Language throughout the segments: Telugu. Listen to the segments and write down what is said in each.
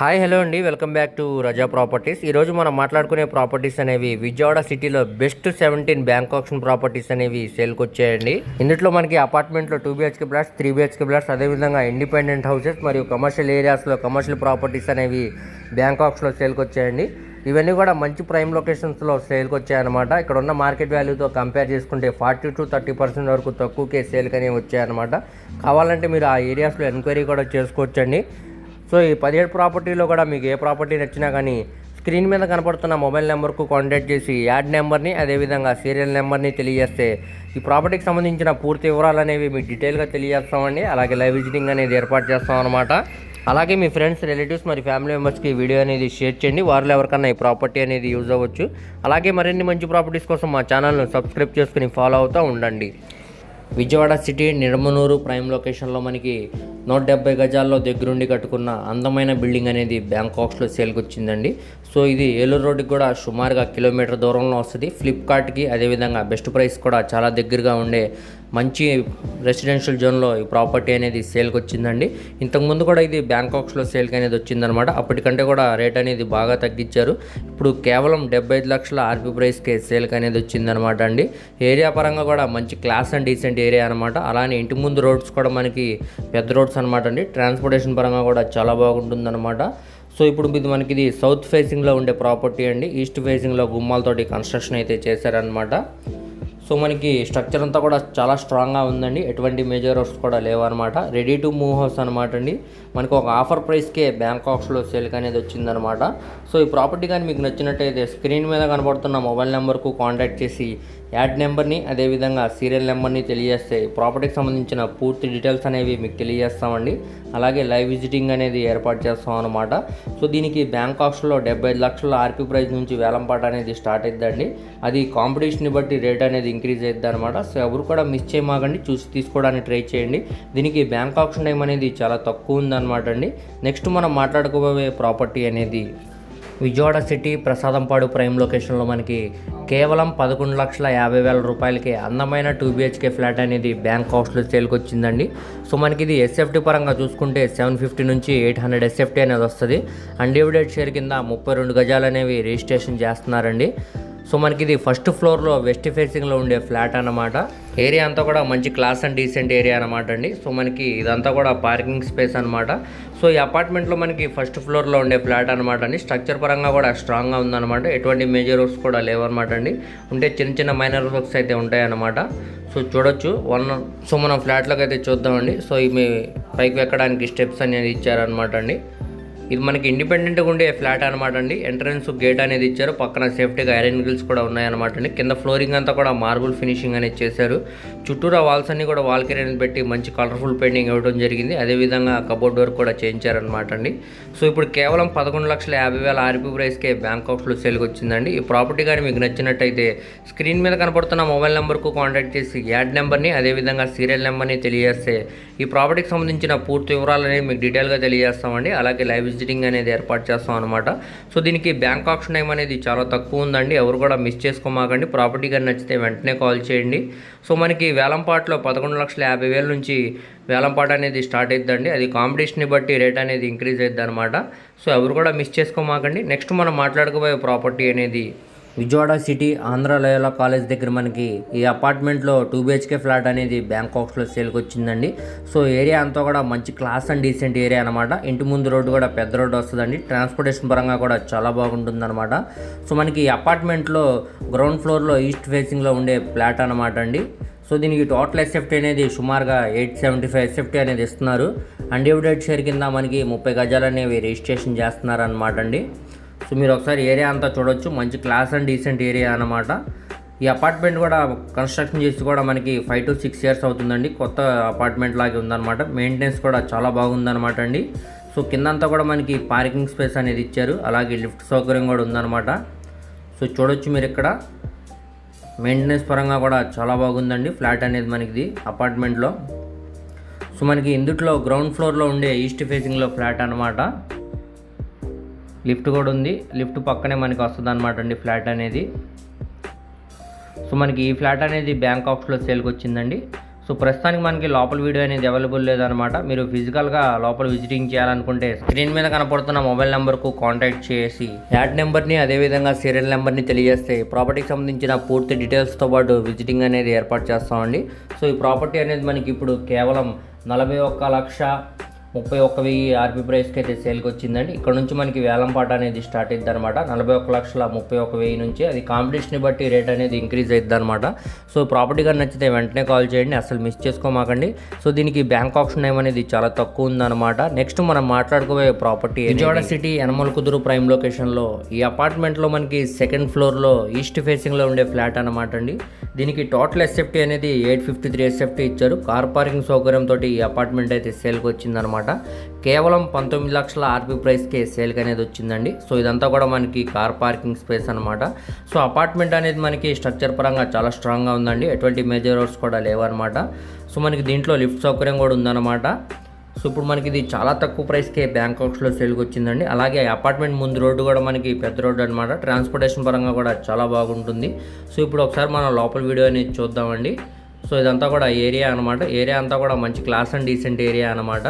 హాయ్ హలో అండి. Welcome back to Raza properties. ఈరోజు మనం మాట్లాడుకునే ప్రాపర్టీస్ అనేవి విజయవాడ సిటీలో best seventeen bank option properties అనేవి సేల్కి వచ్చాయండి. ఇందులో మనకి అపార్ట్మెంట్లో two BHK flats three BHK flats అదేవిధంగా ఇండిపెండెంట్ హౌసెస్ మరియు కమర్షియల్ ఏరియాస్లో కమర్షియల్ ప్రాపర్టీస్ అనేవి బ్యాంక్ ఆప్షన్లో సేల్కి వచ్చాయండి. ఇవన్నీ కూడా మంచి ప్రైమ్ లొకేషన్స్లో సేల్కి వచ్చాయన్నమాట. ఇక్కడ ఉన్న మార్కెట్ వాల్యూతో కంపేర్ చేసుకుంటే ఫార్టీ టు థర్టీ పర్సెంట్ వరకు తక్కువకే సేల్కి అనేవి వచ్చాయన్నమాట. కావాలంటే మీరు ఆ ఏరియాస్లో ఎంక్వైరీ కూడా చేసుకోవచ్చండి. సో ఈ పదిహేడు ప్రాపర్టీలో కూడా మీకు ఏ ప్రాపర్టీ నచ్చినా కానీ స్క్రీన్ మీద కనపడుతున్న మొబైల్ నెంబర్కు కాంటాక్ట్ చేసి యాడ్ నెంబర్ని అదేవిధంగా సీరియల్ నెంబర్ని తెలియజేస్తే ఈ ప్రాపర్టీకి సంబంధించిన పూర్తి వివరాలు అనేవి మీకు డీటెయిల్గా తెలియజేస్తామండి. అలాగే లైవ్ విజిటింగ్ అనేది ఏర్పాటు చేస్తాం అనమాట అలాగే మీ ఫ్రెండ్స్ రిలేటివ్స్ మరి ఫ్యామిలీ మెంబర్స్కి ఈ వీడియో అనేది షేర్ చేయండి. వారిలో ఎవరికన్నా ఈ ప్రాపర్టీ అనేది యూజ్ అవ్వచ్చు. అలాగే మరిన్ని మంచి ప్రాపర్టీస్ కోసం మా ఛానల్ను సబ్స్క్రైబ్ చేసుకుని ఫాలో అవుతూ ఉండండి. విజయవాడ సిటీ నిడమనూరు ప్రైమ్ లొకేషన్లో మనకి నూట డెబ్బై గజాల్లో దగ్గరుండి కట్టుకున్న అందమైన బిల్డింగ్ అనేది బ్యాంకాక్స్లో సేల్కి వచ్చిందండి సో ఇది ఏలూరు రోడ్డుకి కూడా సుమారుగా కిలోమీటర్ దూరంలో వస్తుంది. ఫ్లిప్కార్ట్కి అదేవిధంగా బెస్ట్ ప్రైస్ కూడా చాలా దగ్గరగా ఉండే మంచి రెసిడెన్షియల్ జోన్లో ఈ ప్రాపర్టీ అనేది సేల్కి వచ్చిందండి. ఇంతకుముందు కూడా ఇది బ్యాంకాక్స్లో సేల్కి అనేది వచ్చిందనమాట అప్పటికంటే కూడా రేట్ అనేది బాగా తగ్గించారు. ఇప్పుడు కేవలం డెబ్బై ఐదు లక్షల ఆర్పీ ప్రైస్కే సేల్కి అనేది వచ్చిందనమాట అండి. ఏరియా పరంగా కూడా మంచి క్లాస్ అండ్ డీసెంట్ ఏరియా అనమాట అలానే ఇంటి ముందు రోడ్స్ కూడా మనకి పెద్ద రోడ్స్ అనమాట అండి. ట్రాన్స్పోర్టేషన్ పరంగా కూడా చాలా బాగుంటుందన్నమాట. సో ఇప్పుడు ఇది మనకి ఇది సౌత్ ఫేసింగ్లో ఉండే ప్రాపర్టీ అండి. ఈస్ట్ ఫేసింగ్లో గుమ్మాలతోటి కన్స్ట్రక్షన్ అయితే చేశారనమాట సో మనకి స్ట్రక్చర్ అంతా కూడా చాలా స్ట్రాంగ్గా ఉందండి. ఎటువంటి మేజర్ వర్క్స్ కూడా లేవన్నమాట. రెడీ టు మూవ్ హౌస్ అనమాట అండి. మనకు ఒక ఆఫర్ ప్రైస్కే బ్యాంకాక్స్లో సేల్కి అనేది వచ్చిందనమాట సో ఈ ప్రాపర్టీ కానీ మీకు నచ్చినట్టయితే స్క్రీన్ మీద కనబడుతున్న మొబైల్ నెంబర్కు కాంటాక్ట్ చేసి యాడ్ నెంబర్ని అదేవిధంగా సీరియల్ నెంబర్ని తెలియజేస్తే ప్రాపర్టీకి సంబంధించిన పూర్తి డీటెయిల్స్ అనేవి మీకు తెలియజేస్తామండి. అలాగే లైవ్ విజిటింగ్ అనేది ఏర్పాటు చేస్తాం అనమాట సో దీనికి బ్యాంక్ ఆప్షన్లో డెబ్బై ఐదు లక్షల ఆర్పీ ప్రైస్ నుంచి వేలంపాట అనేది స్టార్ట్ అవుతుందండి అది కాంపిటీషన్ని బట్టి రేట్ అనేది ఇంక్రీజ్ అవుతుంది అనమాట సో ఎవరు కూడా మిస్ చేయమాకండి చూసి తీసుకోవడానికి ట్రై చేయండి. దీనికి బ్యాంక్ ఆప్షన్ టైం అనేది చాలా తక్కువ ఉందన్నమాట అండి. నెక్స్ట్ మనం మాట్లాడుకోబోయే ప్రాపర్టీ అనేది విజయవాడ సిటీ ప్రసాదంపాడు ప్రైమ్ లొకేషన్లో మనకి కేవలం పదకొండు లక్షల యాభై వేల రూపాయలకి అందమైన టూ బిహెచ్కే ఫ్లాట్ అనేది బ్యాంక్ కాస్ట్లో సేల్కి వచ్చిందండి సో మనకి ఇది ఎస్ఎఫ్టీ పరంగా చూసుకుంటే సెవెన్ ఫిఫ్టీ నుంచి ఎయిట్ హండ్రెడ్ ఎస్ఎఫ్టీ అనేది వస్తుంది. అన్డివిడెడ్ షేర్ కింద ముప్పై రెండు గజాలు అనేవి రిజిస్ట్రేషన్ చేస్తున్నారండి. సో మనకి ఇది ఫస్ట్ ఫ్లోర్లో వెస్ట్ ఫేసింగ్లో ఉండే ఫ్లాట్ అన్నమాట. ఏరియా అంతా కూడా మంచి క్లాస్ అండ్ డీసెంట్ ఏరియా అనమాట అండి. సో మనకి ఇదంతా కూడా పార్కింగ్ స్పేస్ అనమాట సో ఈ అపార్ట్మెంట్లో మనకి ఫస్ట్ ఫ్లోర్లో ఉండే ఫ్లాట్ అనమాట అండి. స్ట్రక్చర్ పరంగా కూడా స్ట్రాంగ్గా ఉందన్నమాట. ఎటువంటి మేజర్ వర్క్స్ కూడా లేవన్నమాట అండి. ఉంటే చిన్న చిన్న మైనర్ వర్క్స్ అయితే ఉంటాయన్నమాట సో చూడొచ్చు. వన్ సో మనం ఫ్లాట్లోకి అయితే చూద్దామండి. సో ఇవి పైకి ఎక్కడానికి స్టెప్స్ అనేది ఇచ్చారనమాట అండి. ఇది మనకి ఇండిపెండెంట్గా ఉండే ఫ్లాట్ అనమాట అండి. ఎంట్రన్స్ గేట్ అనేది ఇచ్చారు. పక్కన సేఫ్టీగా ఐరన్ గ్రిల్స్ కూడా ఉన్నాయన్నమాట అండి. కింద ఫ్లోరింగ్ అంతా కూడా మార్బుల్ ఫినిషింగ్ అనేది చేశారు. చుట్టూరా వాల్స్ అన్ని కూడా వాల్ అనేది పెట్టి మంచి కలర్ఫుల్ పెయింటింగ్ ఇవ్వడం జరిగింది. అదేవిధంగా కబోర్డ్ వర్క్ కూడా చేయించారనమాట అండి. సో ఇప్పుడు కేవలం పదకొండు లక్షల యాభై వేల ఆర్పీ ప్రైస్కే బ్యాంకాక్స్లో సేల్కి వచ్చిందండి. ఈ ప్రాపర్టీ కానీ మీకు నచ్చినట్టయితే స్క్రీన్ మీద కనపడుతున్న మొబైల్ నెంబర్కు కాంటాక్ట్ చేసి యాడ్ నెంబర్ని అదేవిధంగా సీరియల్ నెంబర్ని తెలియజేస్తే ఈ ప్రాపర్టీకి సంబంధించిన పూర్తి వివరాలు మీకు డీటెయిల్గా తెలియజేస్తామండి. అలాగే లైవ్ విజిటింగ్ అనేది ఏర్పాటు చేస్తాం అనమాట సో దీనికి బ్యాంక్ ఆప్షన్ టైం అనేది చాలా తక్కువ ఉందండి. ఎవరు కూడా మిస్ చేసుకోమాకండి. ప్రాపర్టీ కానీ నచ్చితే వెంటనే కాల్ చేయండి. సో మనకి వేలంపాట్లో పదకొండు లక్షల యాభై వేల నుంచి వేలంపాట అనేది స్టార్ట్ అవుతుందండి అది కాంపిటీషన్ని బట్టి రేట్ అనేది ఇంక్రీజ్ అవుతుంది అనమాట సో ఎవరు కూడా మిస్ చేసుకోమాకండి. నెక్స్ట్ మనం మాట్లాడుకోబోయే ప్రాపర్టీ అనేది Vijayawada city Andhra Loyola college దగ్గర మనకి ఈ అపార్ట్మెంట్లో టూ బిహెచ్కే ఫ్లాట్ అనేది బ్యాంకాక్స్లో సేల్కి వచ్చిందండి సో ఏరియా అంతా కూడా మంచి క్లాస్ అండ్ డీసెంట్ ఏరియా అనమాట ఇంటి ముందు రోడ్డు కూడా పెద్ద రోడ్డు వస్తుందండి. ట్రాన్స్పోర్టేషన్ పరంగా కూడా చాలా బాగుంటుందన్నమాట. సో మనకి ఈ అపార్ట్మెంట్లో గ్రౌండ్ ఫ్లోర్లో ఈస్ట్ ఫేసింగ్లో ఉండే ఫ్లాట్ అనమాట అండి. సో దీనికి టోటల్ ఎస్ఎఫ్టీ అనేది సుమారుగా ఎయిట్ సెవెంటీ ఫైవ్ ఎస్ఎఫ్టీ అనేది ఇస్తున్నారు. అన్డివిడెడ్ షేర్ కింద మనకి ముప్పై గజాలు అనేవి రిజిస్ట్రేషన్ చేస్తున్నారు అనమాట అండి. సో మీరు ఒకసారి ఏరియా అంతా చూడొచ్చు. మంచి క్లాస్ అండ్ డీసెంట్ ఏరియా అనమాట ఈ అపార్ట్మెంట్ కూడా కన్స్ట్రక్షన్ చేసి కూడా మనకి ఫైవ్ టు సిక్స్ ఇయర్స్ అవుతుందండి. కొత్త అపార్ట్మెంట్ లాగే ఉందన్నమాట. మెయింటెనెన్స్ కూడా చాలా బాగుందన్నమాట అండి. సో కిందంతా కూడా మనకి పార్కింగ్ స్పేస్ అనేది ఇచ్చారు. అలాగే లిఫ్ట్ సౌకర్యం కూడా ఉందన్నమాట. సో చూడొచ్చు మీరు ఇక్కడ. మెయింటెనెన్స్ పరంగా కూడా చాలా బాగుందండి. ఫ్లాట్ అనేది మనకి అపార్ట్మెంట్లో. సో మనకి ఇందుట్లో గ్రౌండ్ ఫ్లోర్లో ఉండే ఈస్ట్ ఫేసింగ్లో ఫ్లాట్ అనమాట లిఫ్ట్ కూడా ఉంది. లిఫ్ట్ పక్కనే మనకి వస్తుంది అనమాట అండి ఫ్లాట్ అనేది. సో మనకి ఈ ఫ్లాట్ అనేది బ్యాంక్ ఆఫ్స్లో సేల్కి వచ్చిందండి. సో ప్రస్తుతానికి మనకి లోపల వీడియో అనేది అవైలబుల్ లేదనమాట మీరు ఫిజికల్గా లోపల విజిటింగ్ చేయాలనుకుంటే స్క్రీన్ మీద కనపడుతున్న మొబైల్ నెంబర్కు కాంటాక్ట్ చేసి యాడ్ నెంబర్ని అదేవిధంగా సీరియల్ నెంబర్ని తెలియజేస్తే ప్రాపర్టీకి సంబంధించిన పూర్తి డీటెయిల్స్తో పాటు విజిటింగ్ అనేది ఏర్పాటు చేస్తామండి. సో ఈ ప్రాపర్టీ అనేది మనకి ఇప్పుడు కేవలం నలభై ఒక్క లక్ష ముప్పై ఒక్క వెయ్యి ఆర్పీ ప్రైస్కి అయితే సేల్కి వచ్చిందండి. ఇక్కడ నుంచి మనకి వేలం పాట అనేది స్టార్ట్ అయింది అనమాట నలభై ఒక్క లక్షల ముప్పై ఒక్క వెయ్యి నుంచి అది కాంపిటీషన్ బట్టి రేట్ అనేది ఇంక్రీజ్ అవుతుంది అనమాట సో ప్రాపర్టీ కానీ నచ్చితే వెంటనే కాల్ చేయండి. అసలు మిస్ చేసుకోమాకండి. సో దీనికి బ్యాంక్ ఆప్షన్ టైం అనేది చాలా తక్కువ ఉందన్నమాట. నెక్స్ట్ మనం మాట్లాడుకోబోయే property Vijayawada city Yanamalakuduru prime లొకేషన్లో ఈ అపార్ట్మెంట్లో మనకి సెకండ్ ఫ్లోర్లో ఈస్ట్ ఫేసింగ్లో ఉండే ఫ్లాట్ అనమాట అండి. దీనికి టోటల్ ఎస్ఎఫ్టీ అనేది ఎయిట్ ఫిఫ్టీ త్రీ ఎస్ఎఫ్టీ ఇచ్చారు. కార్ పార్కింగ్ సౌకర్యంతో ఈ అపార్ట్మెంట్ అయితే సేల్కి వచ్చిందనమాట కేవలం పంతొమ్మిది లక్షల ఆర్పీ ప్రైస్కే సేల్కి అనేది వచ్చిందండి. సో ఇదంతా కూడా మనకి కార్ పార్కింగ్ స్పేస్ అనమాట. సో అపార్ట్మెంట్ అనేది మనకి స్ట్రక్చర్ పరంగా చాలా స్ట్రాంగ్గా ఉందండి. ఎటువంటి మేజర్ రోడ్స్ కూడా లేవన్నమాట సో మనకి దీంట్లో లిఫ్ట్ సౌకర్యం కూడా ఉందన్నమాట సో ఇప్పుడు మనకి ఇది చాలా తక్కువ ప్రైస్కే బ్యాంకాక్స్లో సేల్కి వచ్చిందండి అలాగే అపార్ట్మెంట్ ముందు రోడ్డు కూడా మనకి పెద్ద రోడ్డు అనమాట. ట్రాన్స్పోర్టేషన్ పరంగా కూడా చాలా బాగుంటుంది. సో ఇప్పుడు ఒకసారి మనం లోపల వీడియో అనేది చూద్దామండి. సో ఇదంతా కూడా ఏరియా అనమాట ఏరియా అంతా కూడా మంచి క్లాస్ అండ్ డీసెంట్ ఏరియా అనమాట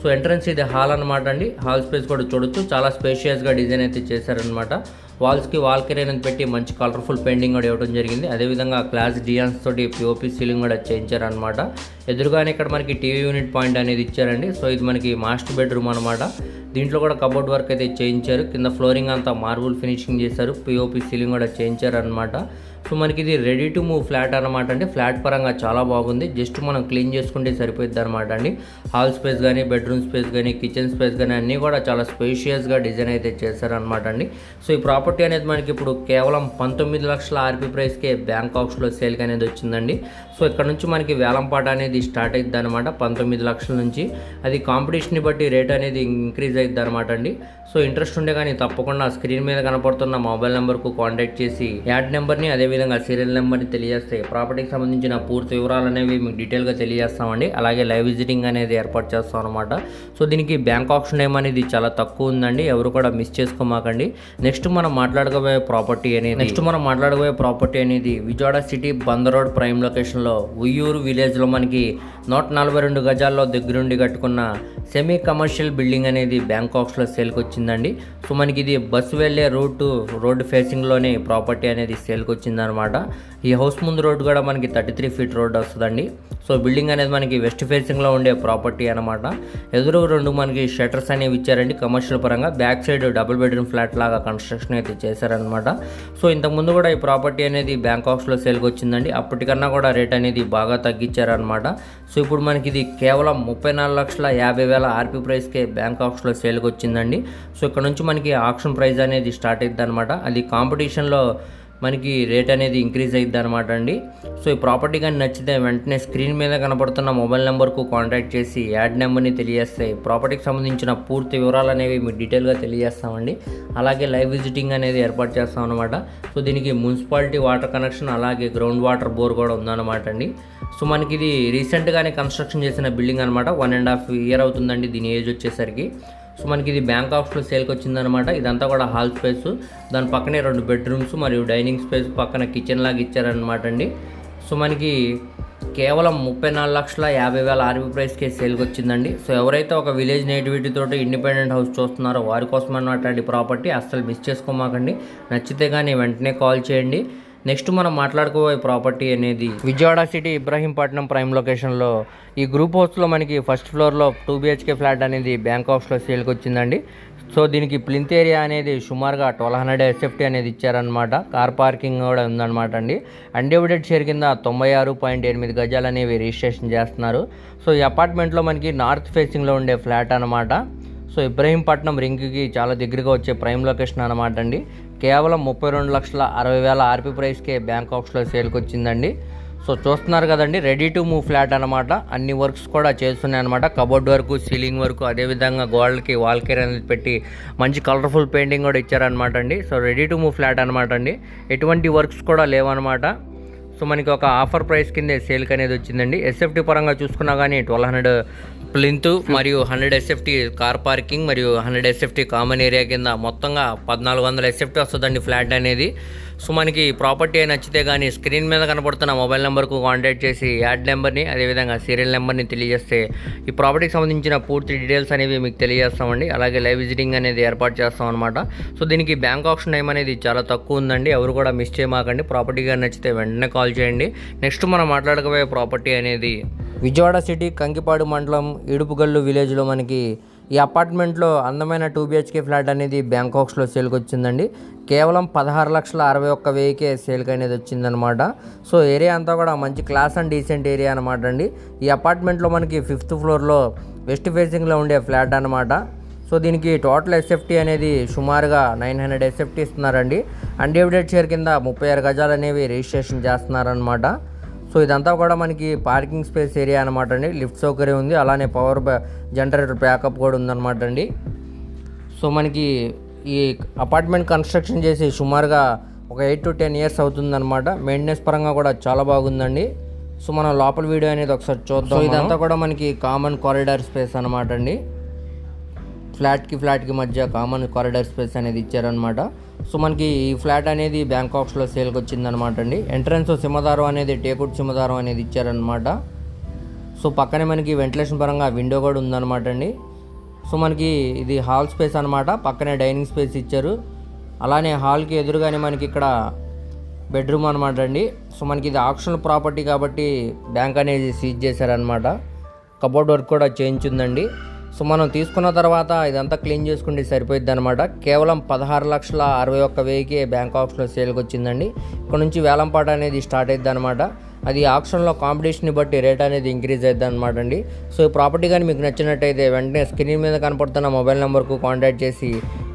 సో ఎంట్రన్స్ ఇది హాల్ అనమాట అండి. హాల్ స్పేస్ కూడా చూడొచ్చు. చాలా స్పేషియస్గా డిజైన్ అయితే చేశారనమాట వాల్స్కి వాల్ కెరీర్ పెట్టి మంచి కలర్ఫుల్ పెయింటింగ్ కూడా ఇవ్వడం జరిగింది. అదేవిధంగా క్లాస్ డియాన్స్ తోటి పిఓపి సీలింగ్ కూడా చేయించారనమాట ఎదురుగానే ఇక్కడ మనకి టీవీ యూనిట్ పాయింట్ అనేది ఇచ్చారండి. సో ఇది మనకి మాస్టర్ బెడ్రూమ్ అనమాట దీంట్లో కూడా కబోర్డ్ వర్క్ అయితే చేయించారు. కింద ఫ్లోరింగ్ అంతా మార్బుల్ ఫినిషింగ్ చేశారు. పిఓపి సీలింగ్ కూడా చేయించారు అనమాట సో మనకి ఇది రెడీ టు మూవ్ ఫ్లాట్ అనమాట అండి. ఫ్లాట్ పరంగా చాలా బాగుంది. జస్ట్ మనం క్లీన్ చేసుకుంటే సరిపోద్ది అనమాట అండి. హాల్ స్పేస్ కానీ బెడ్రూమ్ స్పేస్ కానీ కిచెన్ స్పేస్ కానీ అన్నీ కూడా చాలా స్పేషియస్గా డిజైన్ అయితే చేశారనమాట అండి. సో ఈ ప్రాపర్టీ అనేది మనకి ఇప్పుడు కేవలం పంతొమ్మిది లక్షల ఆర్పీ ప్రైస్కే బ్యాంకాక్స్లో సేల్కి అనేది వచ్చిందండి. సో ఇక్కడ నుంచి మనకి వేలంపాట అనేది స్టార్ట్ అవుతుంది అనమాట పంతొమ్మిది లక్షల నుంచి. అది కాంపిటీషన్ని బట్టి రేట్ అనేది ఇంక్రీజ్ అవుతుంది అనమాట అండి. సో ఇంట్రెస్ట్ ఉండే కానీ తప్పకుండా స్క్రీన్ మీద కనపడుతున్న మొబైల్ నెంబర్కు కాంటాక్ట్ చేసి యాడ్ నెంబర్ని అదేవిధంగా సీరియల్ నెంబర్ని తెలియజేస్తే ప్రాపర్టీకి సంబంధించిన పూర్తి వివరాలు అనేవి మీకు డీటెయిల్గా తెలియజేస్తామండి. అలాగే లైవ్ విజిటింగ్ అనేది ఏర్పాటు చేస్తాం అనమాట సో దీనికి బ్యాంక్ ఆప్షన్ టైం అనేది చాలా తక్కువ ఉందండి. ఎవరు కూడా మిస్ చేసుకోమాకండి. నెక్స్ట్ మనం మాట్లాడుకోబోయే ప్రాపర్టీ అనేది నెక్స్ట్ మనం మాట్లాడబోయే ప్రాపర్టీ అనేది Vijayawada city Bandar road prime లొకేషన్లో ఉయ్యూరు విలేజ్లో మనకి నూట నలభై రెండు గజాల్లో దగ్గరుండి కట్టుకున్న సెమీ కమర్షియల్ బిల్డింగ్ అనేది బ్యాంకాక్స్లో సేల్కి వచ్చిందండి సో మనకి ఇది బస్సు వెళ్ళే రూట్ రోడ్డు ఫేసింగ్లోనే ప్రాపర్టీ అనేది సేల్కి వచ్చిందనమాట ఈ హౌస్ ముందు రోడ్డు కూడా మనకి థర్టీ త్రీ ఫీట్ రోడ్ వస్తుందండి. సో బిల్డింగ్ అనేది మనకి వెస్ట్ ఫేసింగ్లో ఉండే ప్రాపర్టీ అనమాట. ఎదురు రెండు మనకి షట్టర్స్ అనేవి ఇచ్చారండి. కమర్షియల్ పరంగా back side double bedroom flat లాగా కన్స్ట్రక్షన్ అయితే చేశారనమాట. సో ఇంతకుముందు కూడా ఈ ప్రాపర్టీ అనేది బ్యాంకాక్స్లో సేల్కి వచ్చిందండి అప్పటికన్నా కూడా రేట్ అనేది బాగా తగ్గించారనమాట సో ఇప్పుడు మనకి ఇది కేవలం ముప్పై నాలుగు లక్షల యాభై వేల ఆర్పీ ప్రైస్కే బ్యాంక్ ఆక్షన్లో సేల్కి వచ్చిందండి సో ఇక్కడ నుంచి మనకి ఆప్షన్ ప్రైస్ అనేది స్టార్ట్ అవుతుంది అనమాట అది కాంపిటీషన్లో మనకి రేట్ అనేది ఇంక్రీజ్ అయ్యిద్ది అనమాట అండి. సో ఈ ప్రాపర్టీ కానీ నచ్చితే వెంటనే స్క్రీన్ మీద కనపడుతున్న మొబైల్ నెంబర్కు కాంటాక్ట్ చేసి యాడ్ నెంబర్ని తెలియజేస్తే ప్రాపర్టీకి సంబంధించిన పూర్తి వివరాలు అనేవి మీకు డీటెయిల్గా తెలియజేస్తామండి. అలాగే లైవ్ విజిటింగ్ అనేది ఏర్పాటు చేస్తాం అనమాట సో దీనికి మున్సిపాలిటీ వాటర్ కనెక్షన్ అలాగే గ్రౌండ్ వాటర్ బోర్ కూడా ఉందన్నమాట అండి. సో మనకి ఇది రీసెంట్గానే కన్స్ట్రక్షన్ చేసిన బిల్డింగ్ అనమాట వన్ అండ్ హాఫ్ ఇయర్ అవుతుందండి దీని ఏజ్ వచ్చేసరికి. సో మనకి ఇది బ్యాంక్ ఆఫ్లో సేల్కి వచ్చిందనమాట ఇదంతా కూడా హాల్ స్పేస్ దాని పక్కనే రెండు బెడ్రూమ్స్ మరియు డైనింగ్ స్పేస్ పక్కన కిచెన్ లాగా ఇచ్చారనమాట అండి. సో మనకి కేవలం ముప్పై నాలుగు లక్షల యాభై వేల ఆర్బీ ప్రైస్కే సేల్కి వచ్చిందండి. సో ఎవరైతే ఒక విలేజ్ నేటివిటీ తోటి ఇండిపెండెంట్ హౌస్ చూస్తున్నారో వారి కోసం అన్నటువంటి ప్రాపర్టీ అస్సలు మిస్ చేసుకోమాకండి. నచ్చితే కానీ వెంటనే కాల్ చేయండి. నెక్స్ట్ మనం మాట్లాడుకోబోయే ప్రాపర్టీ అనేది విజయవాడ సిటీ ఇబ్రహీంపట్నం ప్రైమ్ లొకేషన్లో. ఈ గ్రూప్ హౌస్లో మనకి ఫస్ట్ ఫ్లోర్లో టూ బిహెచ్కే ఫ్లాట్ అనేది బ్యాంక్ ఆఫ్స్లో సేల్కి వచ్చిందండి. సో దీనికి ప్లింత్ ఏరియా అనేది సుమారుగా ట్వెల్వ్ హండ్రెడ్ ఎస్ఎఫ్టీ అనేది ఇచ్చారనమాట కార్ పార్కింగ్ కూడా ఉందన్నమాట అండి. అన్డివిడెడ్ షేర్ కింద తొంభై ఆరు పాయింట్ ఎనిమిది గజాలు అనేవి రిజిస్ట్రేషన్ చేస్తున్నారు. సో ఈ అపార్ట్మెంట్లో మనకి నార్త్ ఫేసింగ్లో ఉండే ఫ్లాట్ అనమాట సో ఇబ్రహీంపట్నం రింగ్కి చాలా దగ్గరగా వచ్చే ప్రైమ్ లొకేషన్ అనమాట అండి. కేవలం ముప్పై రెండు లక్షల అరవై వేల ఆర్పి ప్రైస్కే బ్యాంకాక్స్లో సేల్కి వచ్చిందండి సో చూస్తున్నారు కదండి రెడీ టు మూవ్ ఫ్లాట్ అనమాట అన్ని వర్క్స్ కూడా చేస్తున్నాయి అనమాట కబోర్డ్ వరకు సీలింగ్ వరకు అదేవిధంగా గోడలకి వాల్కేర్ అనేది పెట్టి మంచి కలర్ఫుల్ పెయింటింగ్ కూడా ఇచ్చారనమాట అండి. So ready to move flat అనమాట అండి. ఎటువంటి వర్క్స్ కూడా లేవన్నమాట. సో మనకి ఒక ఆఫర్ ప్రైస్ కిందే సేల్కి అనేది వచ్చిందండి. ఎస్ఎఫ్టీ పరంగా చూసుకున్నా కానీ ట్వెల్వ్ హండ్రెడ్ ప్లింత్ మరియు హండ్రెడ్ ఎస్ఎఫ్టీ కార్ పార్కింగ్ మరియు హండ్రెడ్ ఎస్ఎఫ్టీ కామన్ ఏరియా కింద మొత్తంగా పద్నాలుగు వందల ఎస్ఎఫ్టీ వస్తుందండి ఫ్లాట్ అనేది. సో మనకి ప్రాపర్టీ నచ్చితే కానీ స్క్రీన్ మీద కనబడుతున్న మొబైల్ నెంబర్కు కాంటాక్ట్ చేసి యాడ్ నెంబర్ని అదేవిధంగా సీరియల్ నెంబర్ని తెలియజేస్తే ఈ ప్రాపర్టీకి సంబంధించిన పూర్తి డీటెయిల్స్ అనేవి మీకు తెలియజేస్తామండి. అలాగే లైవ్ విజిటింగ్ అనేది ఏర్పాటు చేస్తాం అనమాట సో దీనికి బ్యాంక్ ఆప్షన్ టైం అనేది చాలా తక్కువ ఉందండి. ఎవరు కూడా మిస్ చేయమాకండి. ప్రాపర్టీ కానీ నచ్చితే వెంటనే కాల్ చేయండి. నెక్స్ట్ మనం మాట్లాడకపోయే ప్రాపర్టీ అనేది విజయవాడ సిటీ కంకిపాడు మండలం ఇడుపుగల్లు విలేజ్లో మనకి ఈ అపార్ట్మెంట్లో అందమైన టూ బిహెచ్కే ఫ్లాట్ అనేది బ్యాంకాక్స్లో సేల్కి వచ్చిందండి కేవలం పదహారు లక్షల అరవై ఒక్క వెయ్యికే సేల్కి అనేది వచ్చిందనమాట. సో ఏరియా అంతా కూడా మంచి క్లాస్ అండ్ డీసెంట్ ఏరియా అనమాట అండి. ఈ అపార్ట్మెంట్లో మనకి ఫిఫ్త్ ఫ్లోర్లో వెస్ట్ ఫేసింగ్లో ఉండే ఫ్లాట్ అనమాట. సో దీనికి టోటల్ ఎస్ఎఫ్టీ అనేది సుమారుగా నైన్ హండ్రెడ్ ఎస్ఎఫ్టీ ఇస్తున్నారండి. అన్డివిడెడ్ షేర్ కింద ముప్పై ఆరు గజాలు అనేవి రిజిస్ట్రేషన్ చేస్తున్నారనమాట. సో ఇదంతా కూడా మనకి పార్కింగ్ స్పేస్ ఏరియా అనమాట అండి. లిఫ్ట్ సౌకర్యం ఉంది. అలానే పవర్ జనరేటర్ బ్యాకప్ కూడా ఉందన్నమాట అండి. సో మనకి ఈ అపార్ట్మెంట్ కన్స్ట్రక్షన్ చేసి సుమారుగా ఒక ఎయిట్ టు టెన్ ఇయర్స్ అవుతుందన్నమాట. మెయింటెనెన్స్ పరంగా కూడా చాలా బాగుందండి. సో మనం లోపల వీడియో అనేది ఒకసారి చూద్దాం సో ఇదంతా కూడా మనకి కామన్ కారిడార్ స్పేస్ అనమాట అండి. ఫ్లాట్కి ఫ్లాట్కి మధ్య కామన్ కారిడార్ స్పేస్ అనేది ఇచ్చారనమాట సో మనకి ఈ ఫ్లాట్ అనేది బ్యాంకాక్స్లో సేల్కి వచ్చిందనమాట అండి. ఎంట్రన్స్ సింహదారం అనేది టేకుడ్ సింహదారం అనేది ఇచ్చారనమాట సో పక్కనే మనకి వెంటిలేషన్ పరంగా విండో కూడా ఉందన్నమాట అండి. సో మనకి ఇది హాల్ స్పేస్ అనమాట పక్కనే డైనింగ్ స్పేస్ ఇచ్చారు. అలానే హాల్కి ఎదురుగానే మనకి ఇక్కడ బెడ్రూమ్ అనమాట అండి. సో మనకి ఇది ఆప్షనల్ ప్రాపర్టీ కాబట్టి బ్యాంక్ అనేది సీజ్ చేశారనమాట కబోర్డ్ వర్క్ కూడా చేయించుందండి. సో మనం తీసుకున్న తర్వాత ఇదంతా క్లీన్ చేసుకుంటే సరిపోయింది అనమాట కేవలం పదహారు లక్షల అరవై ఒక్క వెయ్యికి బ్యాంక్ ఆప్షన్లో సేల్కి వచ్చిందండి ఇక్కడ నుంచి వేలంపాట అనేది స్టార్ట్ అయింది అనమాట అది ఆప్షన్లో కాంపిటీషన్ని బట్టి రేట్ అనేది ఇంక్రీజ్ అవుతుంది అనమాట అండి. సో ఈ ప్రాపర్టీ కానీ మీకు నచ్చినట్టయితే వెంటనే స్క్రీన్ మీద కనపడుతున్న మొబైల్ నెంబర్కు కాంటాక్ట్ చేసి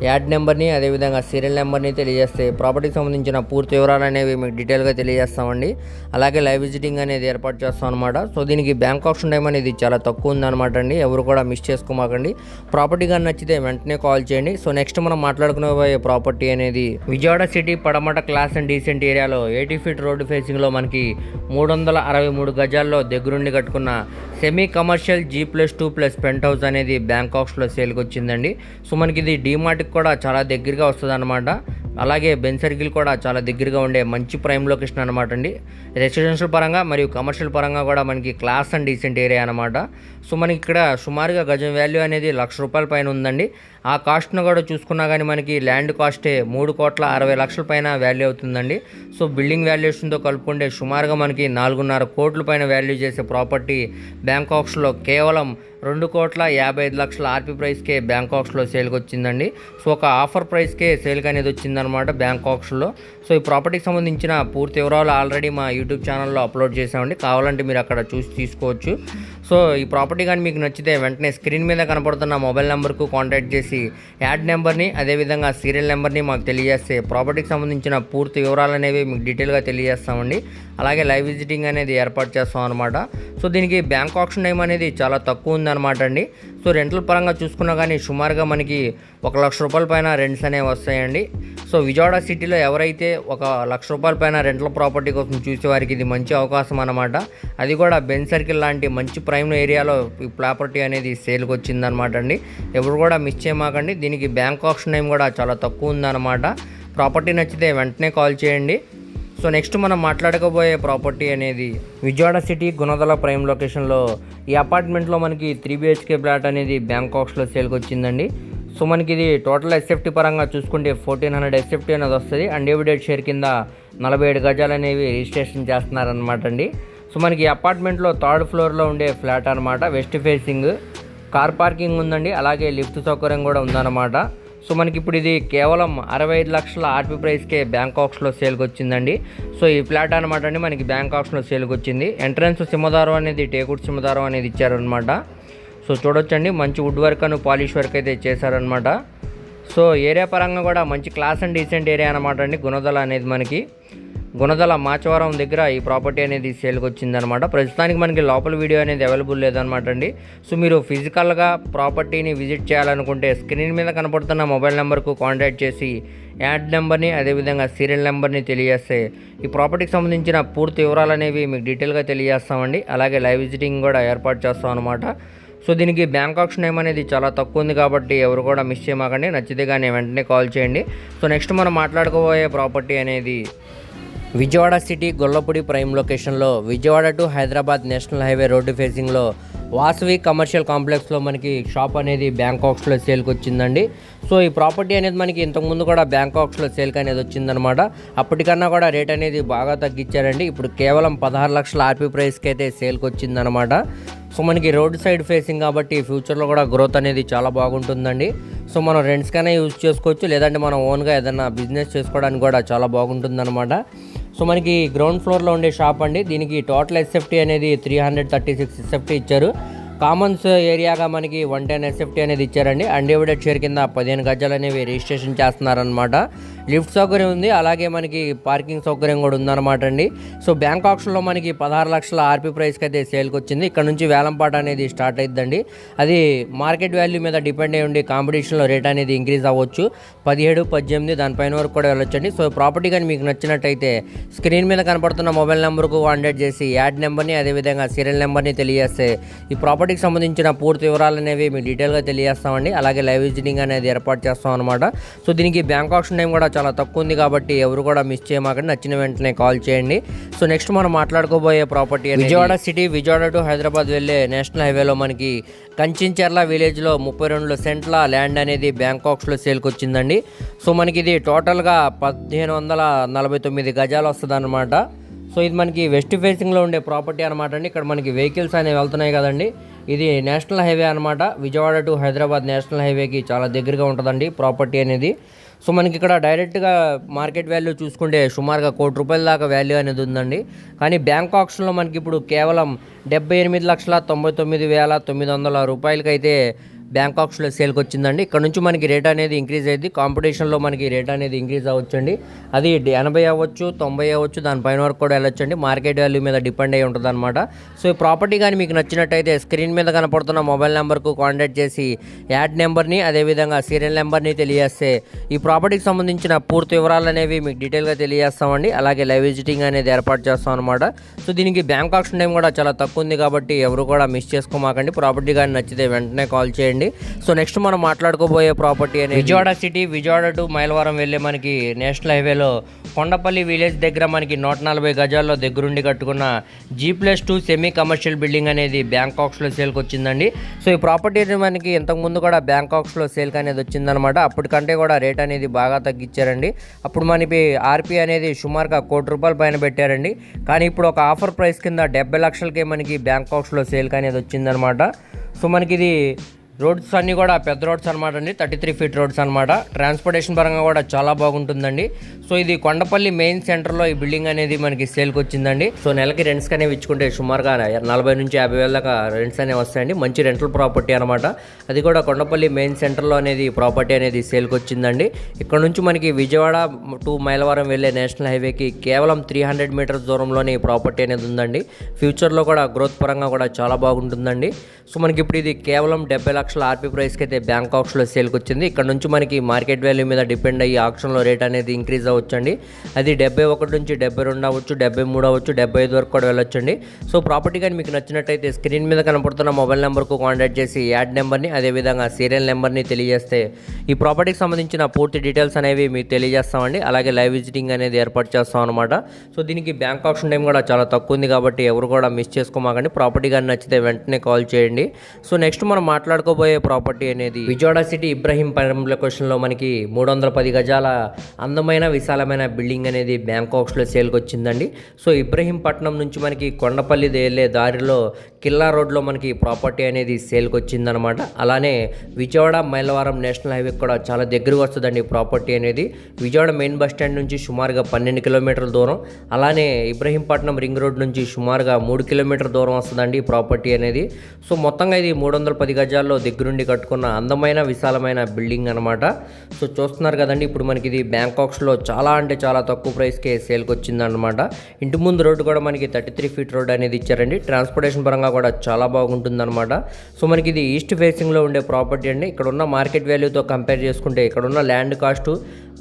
యాడ్ నెంబర్ని అదేవిధంగా సీరియల్ నెంబర్ని తెలియజేస్తే ప్రాపర్టీకి సంబంధించిన పూర్తి వివరాలు అనేవి మీకు డీటెయిల్గా తెలియజేస్తామండి. అలాగే లైవ్ విజిటింగ్ అనేది ఏర్పాటు చేస్తాం అనమాట సో దీనికి బ్యాంక్ ఆప్షన్ టైం అనేది చాలా తక్కువ ఉందన్నమాట అండి. ఎవరు కూడా మిస్ చేసుకోమాకండి. ప్రాపర్టీ కానీ నచ్చితే వెంటనే కాల్ చేయండి. సో నెక్స్ట్ మనం మాట్లాడుకునే ప్రాపర్టీ అనేది విజయవాడ సిటీ పడమట క్లాస్ అండ్ డీసెంట్ ఏరియాలో ఎయిటీ ఫీట్ రోడ్డు ఫేసింగ్లో మనకి మూడు వందల అరవై మూడు గజాల్లో దగ్గరుండి కట్టుకున్న semi commercial G plus two plus penthouse అనేది బ్యాంకాక్స్లో సేల్కి వచ్చిందండి. సో మనకి ఇది డీమార్ట్కి కూడా చాలా దగ్గరగా వస్తుంది అనమాట అలాగే బెన్ సర్కిల్ కూడా చాలా దగ్గరగా ఉండే మంచి ప్రైమ్ లొకేషన్ అనమాట అండి. రెసిడెన్షియల్ పరంగా మరియు కమర్షియల్ పరంగా కూడా మనకి క్లాస్ అండ్ డీసెంట్ ఏరియా అనమాట సో మనకి ఇక్కడ సుమారుగా గజం వాల్యూ అనేది లక్ష రూపాయల పైన ఉందండి. ఆ కాస్ట్ను కూడా చూసుకున్నా కానీ మనకి ల్యాండ్ కాస్టే మూడు కోట్ల అరవై లక్షల పైన వాల్యూ అవుతుందండి. సో బిల్డింగ్ వాల్యుయేషన్తో కలుపుకుంటే సుమారుగా మనకి నాలుగున్నర కోట్ల పైన వాల్యూ చేసే ప్రాపర్టీ బ్యాంకాక్స్లో కేవలం రెండు కోట్ల యాభై ఐదు లక్షల ఆర్పీ ప్రైస్కే బ్యాంకాక్స్లో సేల్కి వచ్చిందండి సో ఒక ఆఫర్ ప్రైస్కే సేల్కి అనేది వచ్చిందనమాట బ్యాంకాక్స్లో. సో ఈ ప్రాపర్టీకి సంబంధించిన పూర్తి వివరాలు ఆల్రెడీ మా యూట్యూబ్ ఛానల్లో అప్లోడ్ చేసామండి కావాలంటే మీరు అక్కడ చూసి తీసుకోవచ్చు. సో ఈ ప్రాపర్టీ కానీ మీకు నచ్చితే వెంటనే స్క్రీన్ మీద కనపడుతున్న మొబైల్ నెంబర్కు కాంటాక్ట్ చేసి యాడ్ నెంబర్ని అదేవిధంగా సీరియల్ నెంబర్ని మాకు తెలియజేస్తే ప్రాపర్టీకి సంబంధించిన పూర్తి వివరాలు అనేవి మీకు డీటెయిల్గా తెలియజేస్తామండి. అలాగే లైవ్ విజిటింగ్ అనేది ఏర్పాటు చేస్తాం అనమాట సో దీనికి బ్యాంక్ ఆప్షన్ టైం అనేది చాలా తక్కువ ఉంది అనమాట అండి. సో రెంటల్ పరంగా చూసుకున్నా కానీ సుమారుగా మనకి ఒక లక్ష రూపాయల పైన రెంట్స్ అనేవి వస్తాయండి. సో విజయవాడ సిటీలో ఎవరైతే ఒక లక్ష రూపాయల పైన రెంట్ల ప్రాపర్టీ కోసం చూసే వారికి ఇది మంచి అవకాశం అనమాట అది కూడా బెన్ సర్కిల్ లాంటి మంచి ప్రైమ్ ఏరియాలో ఈ ప్రాపర్టీ అనేది సేల్కి వచ్చిందనమాట అండి. ఎవరు కూడా మిస్ చేయమాకండి. దీనికి బ్యాంక్ ఆప్షన్ టైం కూడా చాలా తక్కువ ఉందన్నమాట. ప్రాపర్టీ నచ్చితే వెంటనే కాల్ చేయండి. సో నెక్స్ట్ మనం మాట్లాడకపోయే ప్రాపర్టీ అనేది విజయవాడ సిటీ గుణదల ప్రైమ్ లొకేషన్లో ఈ అపార్ట్మెంట్లో మనకి త్రీ బిహెచ్కే ఫ్లాట్ అనేది బ్యాంకాక్స్లో సేల్కి వచ్చిందండి. సో మనకి ఇది టోటల్ ఎస్ఎఫ్టీ పరంగా చూసుకుంటే ఫోర్టీన్ హండ్రెడ్ ఎస్ఎఫ్టీ అనేది వస్తుంది. అండ్ డేవిడెడ్ షేర్ కింద నలభై ఏడు గజాలు అనేవి రిజిస్ట్రేషన్ చేస్తున్నారనమాట అండి. సో మనకి అపార్ట్మెంట్లో థర్డ్ ఫ్లోర్లో ఉండే ఫ్లాట్ అనమాట వెస్ట్ ఫేసింగ్. కార్ పార్కింగ్ ఉందండి అలాగే లిఫ్ట్ సౌకర్యం కూడా ఉందన్నమాట. సో మనకి ఇప్పుడు ఇది కేవలం అరవై ఐదు లక్షల ఆర్పీ ప్రైస్కే బ్యాంకాక్స్లో సేల్కి వచ్చిందండి సో ఈ ఫ్లాట్ అనమాట అండి మనకి బ్యాంకాక్స్లో సేల్కి వచ్చింది ఎంట్రన్స్ సింహదారం అనేది టేకుడ్ సింహదారం అనేది ఇచ్చారనమాట సో చూడొచ్చండి మంచి వుడ్ వర్క్ అను పాలిష్ వర్క్ అయితే చేశారనమాట సో ఏరియా పరంగా కూడా మంచి క్లాస్ అండ్ డీసెంట్ ఏరియా అనమాట అండి. గుణదల అనేది మనకి. గుణదల మాచవరం దగ్గర ఈ ప్రాపర్టీ అనేది సేల్కి వచ్చిందనమాట ప్రస్తుతానికి మనకి లోపల వీడియో అనేది అవైలబుల్ లేదనమాట అండి. సో మీరు ఫిజికల్గా ప్రాపర్టీని విజిట్ చేయాలనుకుంటే స్క్రీన్ మీద కనపడుతున్న మొబైల్ నెంబర్కు కాంటాక్ట్ చేసి యాడ్ నెంబర్ని అదేవిధంగా సీరియల్ నెంబర్ని తెలియజేస్తే ఈ ప్రాపర్టీకి సంబంధించిన పూర్తి వివరాలు అనేవి మీకు డీటెయిల్గా తెలియజేస్తామండి. అలాగే లైవ్ విజిటింగ్ కూడా ఏర్పాటు చేస్తాం అనమాట సో దీనికి బ్యాంక్ ఆప్షన్ టైం అనేది చాలా తక్కువ ఉంది కాబట్టి ఎవరు కూడా మిస్ చేయమాకండి. నచ్చితే కానీ వెంటనే కాల్ చేయండి. సో నెక్స్ట్ మనం మాట్లాడుకోబోయే ప్రాపర్టీ అనేది విజయవాడ సిటీ గొల్లపూడి ప్రైమ్ లొకేషన్లో Vijayawada to Hyderabad national highway road ఫేసింగ్లో వాసవి కమర్షియల్ కాంప్లెక్స్లో మనకి షాప్ అనేది బ్యాంకాక్స్లో సేల్కి వచ్చిందండి. సో ఈ ప్రాపర్టీ అనేది మనకి ఇంతకుముందు కూడా బ్యాంకాక్స్లో సేల్కి అనేది వచ్చిందనమాట అప్పటికన్నా కూడా రేట్ అనేది బాగా తగ్గించారండి. ఇప్పుడు కేవలం పదహారు లక్షల ఆర్పీ ప్రైస్కి అయితే సేల్కి వచ్చిందనమాట సో మనకి రోడ్ సైడ్ ఫేసింగ్ కాబట్టి ఫ్యూచర్లో కూడా గ్రోత్ అనేది చాలా బాగుంటుందండి. సో మనం రెంట్స్కైనా యూజ్ చేసుకోవచ్చు లేదంటే మనం ఓన్గా ఏదైనా బిజినెస్ చేసుకోవడానికి కూడా చాలా బాగుంటుందన్నమాట. సో మనకి గ్రౌండ్ ఫ్లోర్లో ఉండే షాప్ అండి దీనికి టోటల్ ఎస్ఎఫ్టీ అనేది three hundred thirty six SFT ఇచ్చారు. కామన్స్ ఏరియాగా మనకి వన్ టెన్ ఎస్ఎఫ్టీ అనేది ఇచ్చారండి. అన్డివైడెడ్ షేర్ కింద పదిహేను గజాలు అనేవి రిజిస్ట్రేషన్ చేస్తున్నారనమాట లిఫ్ట్ సౌకర్యం ఉంది. అలాగే మనకి పార్కింగ్ సౌకర్యం కూడా ఉందన్నమాట అండి. సో బ్యాంక్ ఆప్షన్లో మనకి పదహారు లక్షల ఆర్పీ ప్రైస్కి అయితే సేల్కి వచ్చింది ఇక్కడ నుంచి వేలంపాట అనేది స్టార్ట్ అయిద్దండి. అది మార్కెట్ వాల్యూ మీద డిపెండ్ అయ్యి ఉండి కాంపిటీషన్లో రేట్ అనేది ఇంక్రీజ్ అవ్వచ్చు. పదిహేడు పద్దెనిమిది దానిపైన వరకు కూడా వెళ్ళొచ్చండి. సో ప్రాపర్టీ కానీ మీకు నచ్చినట్టయితే స్క్రీన్ మీద కనపడుతున్న మొబైల్ నెంబర్కు కాంటాక్ట్ చేసి యాడ్ నెంబర్ని అదేవిధంగా సీరియల్ నెంబర్ని తెలియజేస్తే ఈ ప్రాపర్టీకి సంబంధించిన పూర్తి వివరాలు అనేవి మీకు డీటెయిల్గా తెలియజేస్తామండి. అలాగే లైవ్ విజిటింగ్ అనేది ఏర్పాటు చేస్తాం అనమాట సో దీనికి బ్యాంక్ ఆప్షన్ టైం కూడా చాలా తక్కువ ఉంది కాబట్టి ఎవరు కూడా మిస్ చేయమాకండి. నచ్చిన వెంటనే కాల్ చేయండి. సో నెక్స్ట్ మనం మాట్లాడుకోబోయే property Vijayawada city Vijayawada to Hyderabad వెళ్ళే నేషనల్ హైవేలో మనకి కంచించెర్ల విలేజ్లో ముప్పై రెండు సెంట్ల ల్యాండ్ అనేది బ్యాంకాక్స్లో సేల్కి వచ్చిందండి. సో మనకి ఇది టోటల్గా పదిహేను వందల నలభై తొమ్మిది గజాలు వస్తుంది సో ఇది మనకి వెస్ట్ ఫేసింగ్లో ఉండే ప్రాపర్టీ అనమాట అండి. ఇక్కడ మనకి వెహికల్స్ అనేవి వెళ్తున్నాయి కదండి. ఇది నేషనల్ హైవే అనమాట విజయవాడ టు హైదరాబాద్ నేషనల్ హైవేకి చాలా దగ్గరగా ఉంటుందండి ప్రాపర్టీ అనేది. సో మనకి ఇక్కడ డైరెక్ట్గా మార్కెట్ వాల్యూ చూసుకుంటే సుమారుగా కోటి రూపాయల దాకా వాల్యూ అనేది ఉందండి. కానీ బ్యాంక్ ఆప్షన్లో మనకి ఇప్పుడు కేవలం డెబ్బై ఎనిమిది లక్షల తొంభై తొమ్మిది వేల తొమ్మిది వందల రూపాయలకైతే బ్యాంకాక్స్లో సేల్కి వచ్చిందండి ఇక్కడ నుంచి మనకి రేట్ అనేది ఇంక్రీజ్ అయ్యింది కాంపిటీషన్లో మనకి రేట్ అనేది ఇంక్రీజ్ అవ్వచ్చండి. అది ఎనభై అవ్వచ్చు తొంభై అవ్వచ్చు దానిపైన వరకు కూడా వెళ్ళొచ్చండి. మార్కెట్ వాల్యూ మీద డిపెండ్ అయి ఉంటుంది అనమాట సో ఈ ప్రాపర్టీ కానీ మీకు నచ్చినట్టయితే స్క్రీన్ మీద కనపడుతున్న మొబైల్ నెంబర్కు కాంటాక్ట్ చేసి యాడ్ నెంబర్ని అదేవిధంగా సీరియల్ నెంబర్ని తెలియజేస్తే ఈ ప్రాపర్టీకి సంబంధించిన పూర్తి వివరాలు అనేవి మీకు డీటెయిల్గా తెలియజేస్తామండి. అలాగే లైవ్ విజిటింగ్ అనేది ఏర్పాటు చేస్తాం అనమాట సో దీనికి బ్యాంక్ ఆప్షన్ టైం కూడా చాలా తక్కువ ఉంది కాబట్టి ఎవరు కూడా మిస్ చేసుకోమాకండి. ప్రాపర్టీ కానీ నచ్చితే వెంటనే కాల్ చేయండి. సో నెక్స్ట్ మనం మాట్లాడుకోబోయే ప్రాపర్టీ అనేది విజయవాడ సిటీ విజయవాడ టు మైలవరం వెళ్ళే మనకి నేషనల్ హైవేలో కొండపల్లి విలేజ్ దగ్గర మనకి నూట నలభై గజాల్లో దగ్గరుండి కట్టుకున్న G plus two semi commercial building అనేది బ్యాంకాక్స్లో సేల్కి వచ్చిందండి సో ఈ ప్రాపర్టీ మనకి ఇంతకుముందు కూడా బ్యాంకాక్స్లో సేల్కి అనేది వచ్చిందనమాట అప్పటికంటే కూడా రేట్ అనేది బాగా తగ్గించారండి. అప్పుడు మనకి ఆర్పీ అనేది సుమారుగా కోటి రూపాయల పైన పెట్టారండి. కానీ ఇప్పుడు ఒక ఆఫర్ ప్రైస్ కింద డెబ్బై లక్షలకే మనకి బ్యాంకాక్స్లో సేల్కి అనేది వచ్చిందనమాట సో మనకి ఇది రోడ్స్ అన్నీ కూడా పెద్ద రోడ్స్ అనమాట అండి. థర్టీ త్రీ ఫీట్ రోడ్స్ అనమాట ట్రాన్స్పోర్టేషన్ పరంగా కూడా చాలా బాగుంటుందండి. సో ఇది కొండపల్లి మెయిన్ సెంటర్లో ఈ బిల్డింగ్ అనేది మనకి సేల్కి వచ్చిందండి. సో నెలకి రెంట్స్ అనేవి ఇచ్చుకుంటే సుమారుగా నలభై నుంచి యాభై వేల దాకా రెంట్స్ అనేవి వస్తాయండి. మంచి రెంటల్ ప్రాపర్టీ అనమాట అది కూడా కొండపల్లి మెయిన్ సెంటర్లో అనేది ప్రాపర్టీ అనేది సేల్కి వచ్చిందండి. ఇక్కడ నుంచి మనకి విజయవాడ టు మైలవరం వెళ్ళే నేషనల్ హైవేకి కేవలం త్రీ హండ్రెడ్ మీటర్స్ దూరంలోనే ఈ ప్రాపర్టీ అనేది ఉందండి. ఫ్యూచర్లో కూడా గ్రోత్ పరంగా కూడా చాలా బాగుంటుందండి. సో మనకి ఇప్పుడు ఇది కేవలం డెబ్బై లక్షల ఆర్పీ ప్రైస్కి అయితే బ్యాంక్ ఆప్షన్లో సేల్కి వచ్చింది ఇక్కడ నుంచి మనకి మార్కెట్ వాల్యూ మీద డిపెండ్ అయ్యి ఆప్షన్లో రేట్ అనేది ఇంక్రీజ్ అవ్వచ్చండి. అది డెబ్బై ఒకటి నుంచి డెబ్బై రెండు అవ్వచ్చు డెబ్బై మూడు అవ్వచ్చు డెబ్బై ఐదు వరకు కూడా వెళ్ళొచ్చండి. సో ప్రాపర్టీ కానీ మీకు నచ్చినట్టయితే స్క్రీన్ మీద కనపడుతున్న మొబైల్ నెంబర్కు కాంటాక్ట్ చేసి యాడ్ నెంబర్ని అదేవిధంగా సీరియల్ నెంబర్ని తెలియజేస్తే ఈ ప్రాపర్టీకి సంబంధించిన పూర్తి డీటెయిల్స్ అనేవి మీకు తెలియజేస్తామండి. అలాగే లైవ్ విజిటింగ్ అనేది ఏర్పాటు చేస్తాం అనమాట సో దీనికి బ్యాంక్ ఆప్షన్ టైం కూడా చాలా తక్కువ ఉంది కాబట్టి ఎవరు కూడా మిస్ చేసుకోమాకండి. ప్రాపర్టీ కానీ నచ్చితే వెంటనే కాల్ చేయండి. సో నెక్స్ట్ మనం మాట్లాడుకో మాట్లాడుకోబోయే ప్రాపర్టీ అనేది విజయవాడ సిటీ ఇబ్రహీంపురం లొకేషన్లో మనకి మూడు వందల పది గజాల అందమైన విశాలమైన బిల్డింగ్ అనేది బ్యాంకాక్స్లో సేల్కి వచ్చిందండి సో ఇబ్రహీంపట్నం నుంచి మనకి కొండపల్లి వెళ్ళే దారిలో కిల్లా రోడ్లో మనకి ప్రాపర్టీ అనేది సేల్కి వచ్చిందనమాట అలానే విజయవాడ మైలవరం నేషనల్ హైవే కూడా చాలా దగ్గరకు వస్తుందండి ప్రాపర్టీ అనేది. విజయవాడ మెయిన్ బస్ స్టాండ్ నుంచి సుమారుగా పన్నెండు కిలోమీటర్ల దూరం. అలానే ఇబ్రహీంపట్నం రింగ్ రోడ్ నుంచి సుమారుగా మూడు కిలోమీటర్ దూరం వస్తుందండి ఈ ప్రాపర్టీ అనేది. సో మొత్తంగా ఇది మూడు వందల పది గజాల్లో దగ్గరుండి కట్టుకున్న అందమైన విశాలమైన బిల్డింగ్ అనమాట సో చూస్తున్నారు కదండి ఇప్పుడు మనకి ఇది బ్యాంకాక్స్లో చాలా అంటే చాలా తక్కువ ప్రైస్కే సేల్కి వచ్చిందనమాట ఇంటి ముందు రోడ్డు కూడా మనకి థర్టీ త్రీ ఫీట్ రోడ్ అనేది ఇచ్చారండి. ట్రాన్స్పోర్టేషన్ పరంగా కూడా చాలా బాగుంటుందన్నమాట. సో మనకి ఇది ఈస్ట్ ఫేసింగ్లో ఉండే ప్రాపర్టీ అండి. ఇక్కడ ఉన్న మార్కెట్ వాల్యూతో కంపేర్ చేసుకుంటే ఇక్కడ ఉన్న ల్యాండ్ కాస్ట్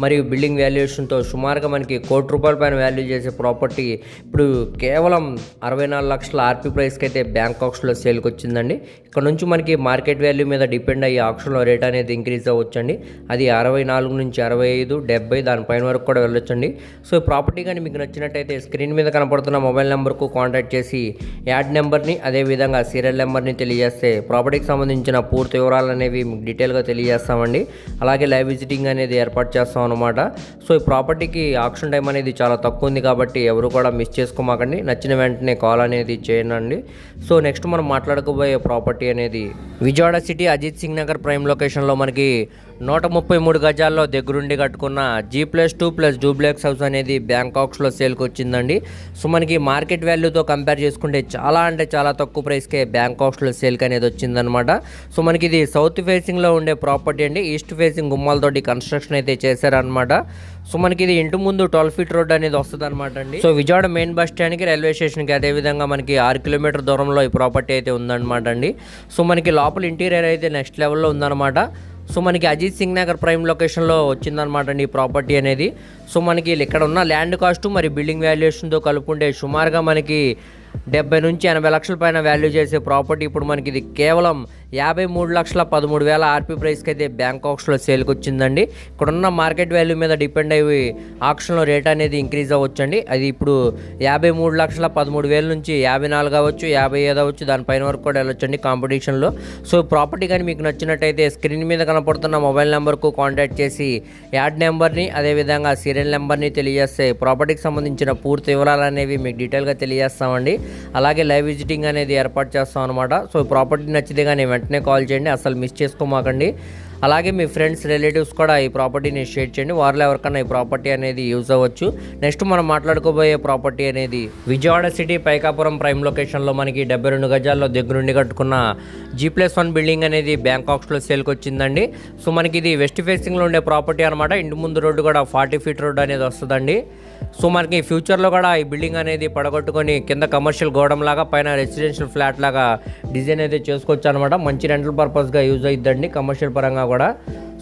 మరియు బిల్డింగ్ వాల్యుయేషన్తో సుమారుగా మనకి కోటి రూపాయల పైన వాల్యూ చేసే ప్రాపర్టీ ఇప్పుడు కేవలం అరవై నాలుగు లక్షల ఆర్పీ ప్రైస్కి అయితే బ్యాంక్ ఆప్షన్లో సేల్కి వచ్చిందండి ఇక్కడ నుంచి మనకి మార్కెట్ వాల్యూ మీద డిపెండ్ అయ్యి ఆక్షన్లో రేట్ అనేది ఇంక్రీజ్ అవ్వచ్చండి. అది అరవై నాలుగు నుంచి అరవై ఐదు డెబ్బై దానిపైన వరకు కూడా వెళ్ళొచ్చండి. సో ప్రాపర్టీ కానీ మీకు నచ్చినట్టయితే స్క్రీన్ మీద కనపడుతున్న మొబైల్ నెంబర్కు కాంటాక్ట్ చేసి యాడ్ నెంబర్ని అదేవిధంగా సీరియల్ నెంబర్ని తెలియజేస్తే ప్రాపర్టీకి సంబంధించిన పూర్తి వివరాలు అనేవి మీకు డీటెయిల్గా తెలియజేస్తామండి. అలాగే లైవ్ విజిటింగ్ అనేది ఏర్పాటు చేస్తాం. అనమాట సో ఈ ప్రాపర్టీకి ఆక్షన్ టైం అనేది చాలా తక్కువ ఉంది కాబట్టి ఎవరు కూడా మిస్ చేసుకోమాకండి. నచ్చిన వెంటనే కాల్ అనేది చేయండి. సో నెక్స్ట్ మనం మాట్లాడుకోబోయే ప్రాపర్టీ అనేది విజయవాడ సిటీ అజిత్ సింగ్ నగర్ ప్రైమ్ లొకేషన్లో మనకి నూట ముప్పై మూడు గజాల్లో దగ్గరుండి కట్టుకున్న G plus two plus duplex house అనేది బ్యాంకాక్స్లో సేల్కి వచ్చిందండి. సో మనకి మార్కెట్ వాల్యూతో కంపేర్ చేసుకుంటే చాలా అంటే చాలా తక్కువ ప్రైస్కే బ్యాంకాక్స్లో సేల్కి అనేది వచ్చిందనమాట సో మనకి ఇది సౌత్ ఫేసింగ్లో ఉండే ప్రాపర్టీ అండి. ఈస్ట్ ఫేసింగ్ గుమ్మాలతోటి కన్స్ట్రక్షన్ అయితే చేశారనమాట సో మనకి ఇది ఇంటి ముందు ట్వెల్వ్ ఫీట్ రోడ్ అనేది వస్తుంది అనమాట అండి. సో విజయవాడ మెయిన్ బస్ స్టాండ్కి రైల్వే స్టేషన్కి అదేవిధంగా మనకి ఆరు కిలోమీటర్ దూరంలో ఈ ప్రాపర్టీ అయితే ఉందన్నమాట అండి. సో మనకి లోపల ఇంటీరియర్ అయితే నెక్స్ట్ లెవెల్లో ఉందన్నమాట. సో మనకి అజిత్ సింగ్ నగర్ ప్రైమ్ లొకేషన్లో వచ్చిందనమాట అండి ఈ ప్రాపర్టీ అనేది. సో మనకి ఇక్కడ ఉన్న ల్యాండ్ కాస్ట్ మరి బిల్డింగ్ వాల్యుయేషన్తో కలుపుకుంటే సుమారుగా మనకి డెబ్బై నుంచి ఎనభై లక్షల పైన వాల్యూ చేసే ప్రాపర్టీ. ఇప్పుడు మనకి ఇది కేవలం యాభై మూడు లక్షల పదమూడు వేల ఆర్పీ ప్రైస్కి అయితే బ్యాంక్ ఆక్షన్లో సేల్కి వచ్చిందండి ఇక్కడ ఉన్న మార్కెట్ వాల్యూ మీద డిపెండ్ అయ్యి ఆప్షన్లో రేట్ అనేది ఇంక్రీజ్ అవ్వచ్చండి. అది ఇప్పుడు యాభై మూడు లక్షల పదమూడు వేల నుంచి యాభై నాలుగు అవ్వచ్చు యాభై ఐదు అవ్వచ్చు దానిపైన వరకు కూడా వెళ్ళొచ్చండి కాంపిటీషన్లో. సో ప్రాపర్టీ కానీ మీకు నచ్చినట్టయితే స్క్రీన్ మీద కనపడుతున్న మొబైల్ నెంబర్కు కాంటాక్ట్ చేసి యాడ్ నెంబర్ని అదేవిధంగా సీరియల్ నెంబర్ని తెలియజేస్తే ప్రాపర్టీకి సంబంధించిన పూర్తి వివరాలు అనేవి మీకు డీటెయిల్గా తెలియజేస్తామండి. అలాగే లైవ్ విజిటింగ్ అనేది ఏర్పాటు చేస్తాం అనమాట సో ప్రాపర్టీ నచ్చితే కానీ వెంటనే కాల్ చేయండి అసలు మిస్ చేసుకోమాకండి. అలాగే మీ ఫ్రెండ్స్ రిలేటివ్స్ కూడా ఈ ప్రాపర్టీని షేర్ చేయండి. వారిలో ఎవరికైనా ఈ ప్రాపర్టీ అనేది యూజ్ అవ్వచ్చు. నెక్స్ట్ మనం మాట్లాడుకోబోయే ప్రాపర్టీ అనేది విజయవాడ సిటీ పైకాపురం ప్రైమ్ లొకేషన్లో మనకి డెబ్బై రెండు గజాల్లో దగ్గరుండి కట్టుకున్న జీ ప్లస్ వన్ బిల్డింగ్ అనేది బ్యాంకాక్స్లో సేల్కి వచ్చిందండి. సో మనకి ఇది వెస్ట్ ఫేసింగ్లో ఉండే ప్రాపర్టీ అనమాట ఇంటి ముందు రోడ్డు కూడా ఫార్టీ ఫీట్ రోడ్ అనేది వస్తుందండి. సో మనకి ఫ్యూచర్లో కూడా ఈ బిల్డింగ్ అనేది పడగొట్టుకొని కింద కమర్షియల్ గోడం లాగా పైన రెసిడెన్షియల్ ఫ్లాట్ లాగా డిజైన్ అయితే చేసుకోవచ్చు అనమాట మంచి రెంటల్ పర్పస్గా యూజ్ అవుతుందండి కమర్షియల్ పరంగా కూడా